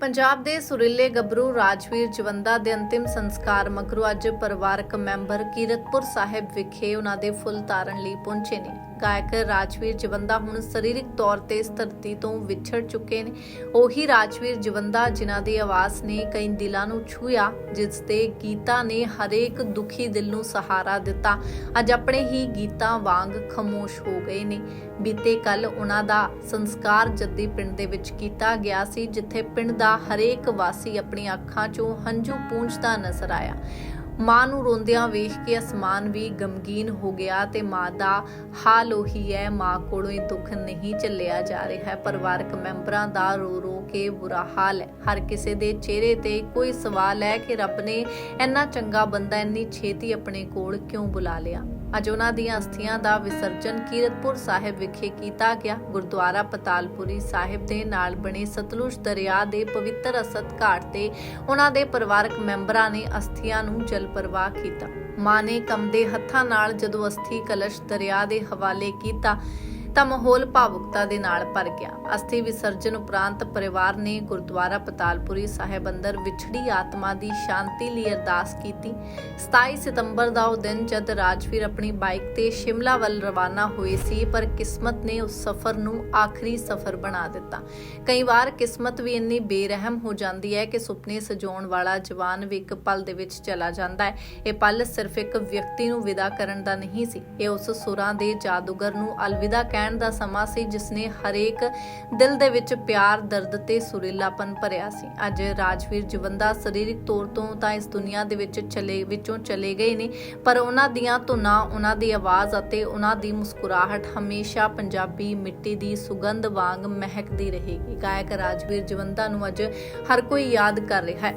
ਪੰਜਾਬ ਦੇ ਸੁਰੀਲੇ ਗੱਭਰੂ ਰਾਜਵੀਰ ਜਵੰਦਾ ਦੇ ਅੰਤਿਮ ਸੰਸਕਾਰ ਮਗਰੋਂ ਅੱਜ ਪਰਿਵਾਰਕ ਮੈਂਬਰ ਕੀਰਤਪੁਰ ਸਾਹਿਬ ਵਿਖੇ ਉਹਨਾਂ ਦੇ ਫੁੱਲ ਤਾਰਨ ਲਈ ਪਹੁੰਚੇ ਨੇ। ਗਾਇਕ ਰਾਜਵੀਰ ਜਵੰਦਾ ਹੁਣ ਸਰੀਰਕ ਤੌਰ ਤੇ ਇਸ ਧਰਤੀ ਤੋਂ ਵਿਛੜ ਚੁੱਕੇ ਨੇ। ਉਹੀ ਰਾਜਵੀਰ ਜਵੰਦਾ ਜਿਨ੍ਹਾਂ ਦੀ ਆਵਾਜ਼ ਨੇ ਕਈ ਦਿਲਾਂ ਨੂੰ ਛੂਇਆ ਜਿਸ ਦੇ ਗੀਤਾਂ ਨੇ ਹਰੇਕ ਦੁਖੀ ਦਿਲ ਨੂੰ ਸਹਾਰਾ ਦਿੱਤਾ। ਅੱਜ ਆਪਣੇ ਹੀ ਗੀਤਾਂ ਵਾਂਗ ਖਮੋਸ਼ ਹੋ ਗਏ ਨੇ। ਬੀਤੇ ਕੱਲ ਉਹਨਾਂ ਦਾ ਸੰਸਕਾਰ ਜੱਦੀ ਪਿੰਡ ਦੇ ਵਿੱਚ ਕੀਤਾ ਗਿਆ ਸੀ, ਜਿੱਥੇ ਪਿੰਡ ਦਾ ਹਰੇਕ ਵਾਸੀ ਆਪਣੀ ਅੱਖਾਂ 'ਚੋਂ ਹੰਝੂ ਪੂੰਝਦਾ ਨਜ਼ਰ ਆਇਆ। ਮਾਂ ਨੂੰ ਰੋਂਦਿਆਂ ਵੇਖ ਕੇ ਅਸਮਾਨ ਵੀ ਗਮਗੀਨ ਹੋ ਗਿਆ ਤੇ ਮਾਂ ਦਾ ਹਾਲ ਉਹੀ ਹੈ, ਮਾਂ ਕੋਲੋਂ ਹੀ ਦੁੱਖ ਨਹੀਂ ਝੱਲਿਆ ਜਾ ਰਿਹਾ। ਹੈ ਪਰਿਵਾਰਕ ਮੈਂਬਰਾਂ ਦਾ ਰੋ ਰੋ ਕੇ ਬੁਰਾ ਹਾਲ ਹੈ। ਹਰ ਕਿਸੇ ਦੇ ਚਿਹਰੇ ਤੇ ਕੋਈ ਸਵਾਲ ਹੈ ਕਿ ਰੱਬ ਨੇ ਇੰਨਾ ਚੰਗਾ ਬੰਦਾ, ਇੰਨੀ ਛੇਤੀ ਆਪਣੇ ਕੋਲ ਕਿਉਂ ਬੁਲਾ ਲਿਆ? ਅੱਜ ਉਹਨਾਂ ਦੀਆਂ ਅਸਥੀਆਂ ਦਾ ਵਿਸਰਜਨ ਕੀਰਤਪੁਰ ਸਾਹਿਬ ਵਿਖੇ ਕੀਤਾ ਗਿਆ। ਗੁਰਦੁਆਰਾ ਪਤਾਲਪੁਰੀ ਸਾਹਿਬ ਦੇ ਨਾਲ ਬਣੇ ਸਤਲੁਜ ਦਰਿਆ ਦੇ ਪਵਿੱਤਰ ਅਸਤ ਘਾਟ ਤੇ ਉਹਨਾਂ ਦੇ ਪਰਿਵਾਰਕ ਮੈਂਬਰਾਂ ਨੇ ਅਸਥੀਆਂ ਨੂੰ ਜਲ ਪ੍ਰਵਾਹ ਕੀਤਾ। ਮਾਂ ਨੇ ਕੰਮਦੇ ਹੱਥਾਂ ਨਾਲ ਜਦੋਂ ਅਸਥੀ ਕਲਸ਼ ਦਰਿਆ ਦੇ ਹਵਾਲੇ ਕੀਤਾ ਤਾਂ ਮਾਹੌਲ ਭਾਵੁਕਤਾ ਦੇ ਨਾਲ ਭਰ ਗਿਆ। ਅਸਥੀ ਵਿਸਰਜਨ ਉਪਰੰਤ ਪਰਿਵਾਰ ਨੇ ਗੁਰਦੁਆਰਾ ਪਤਾਲਪੁਰੀ ਸਾਹਿਬ ਅੰਦਰ ਵਿਛੜੀ ਆਤਮਾ ਦੀ ਸ਼ਾਂਤੀ ਲਈ ਅਰਦਾਸ ਕੀਤੀ। 27 ਸਤੰਬਰ ਦਾ ਉਹ ਦਿਨ ਜਦ ਰਾਜਵੀਰ ਆਪਣੀ ਬਾਈਕ ਤੇ ਸ਼ਿਮਲਾ ਵੱਲ ਰਵਾਨਾ ਹੋਏ ਸੀ, ਪਰ ਕਿਸਮਤ ਨੇ ਉਸ ਸਫ਼ਰ ਨੂੰ ਆਖਰੀ ਸਫ਼ਰ ਬਣਾ ਦਿੱਤਾ। ਕਈ ਵਾਰ ਕਿਸਮਤ ਵੀ ਇੰਨੀ ਬੇਰਹਿਮ ਹੋ ਜਾਂਦੀ ਹੈ ਕਿ ਸੁਪਨੇ ਸਜਾਉਣ ਵਾਲਾ ਜਵਾਨ ਵੀ ਇੱਕ ਪਲ ਦੇ ਵਿੱਚ ਚਲਾ ਜਾਂਦਾ ਹੈ। ਇਹ ਪਲ ਸਿਰਫ ਇੱਕ ਵਿਅਕਤੀ ਨੂੰ ਵਿਦਾ ਕਰਨ ਦਾ ਨਹੀਂ ਸੀ। ਇਹ ਉਸ ਸੁਰਾਂ ਦੇ ਜਾਦੂਗਰ ਨੂੰ ਅਲਵਿਦਾ ਕਹਿਣ ਦਾ ਸਮਾਂ ਸੀ ਜਿਸ ਨੇ ਹਰੇਕ ਦਿਲ ਦੇ ਵਿੱਚ ਪਿਆਰ, ਦਰਦ ਤੇ ਸੁਰੀਲਾਪਨ ਭਰਿਆ ਸੀ। ਅੱਜ ਰਾਜਵੀਰ ਜਵੰਦਾ ਸਰੀਰਕ ਤੌਰ ਤੋਂ ਤਾਂ ਇਸ ਦੁਨੀਆ ਦੇ ਵਿੱਚ ਚਲੇ, ਵਿੱਚੋਂ ਚਲੇ ਗਏ ਨੇ, ਪਰ ਉਹਨਾਂ ਦੀਆਂ ਧੁਨਾਂ, ਉਹਨਾਂ ਦੀ ਆਵਾਜ਼ ਅਤੇ ਉਹਨਾਂ ਦੀ ਮੁਸਕਰਾਹਟ ਹਮੇਸ਼ਾ ਪੰਜਾਬੀ ਮਿੱਟੀ ਦੀ ਸੁਗੰਧ ਵਾਂਗ ਮਹਿਕਦੀ ਰਹੇਗੀ। ਗਾਇਕ ਰਾਜਵੀਰ ਜਵੰਦਾ ਨੂੰ ਅੱਜ ਹਰ ਕੋਈ ਯਾਦ ਕਰ ਰਿਹਾ ਹੈ।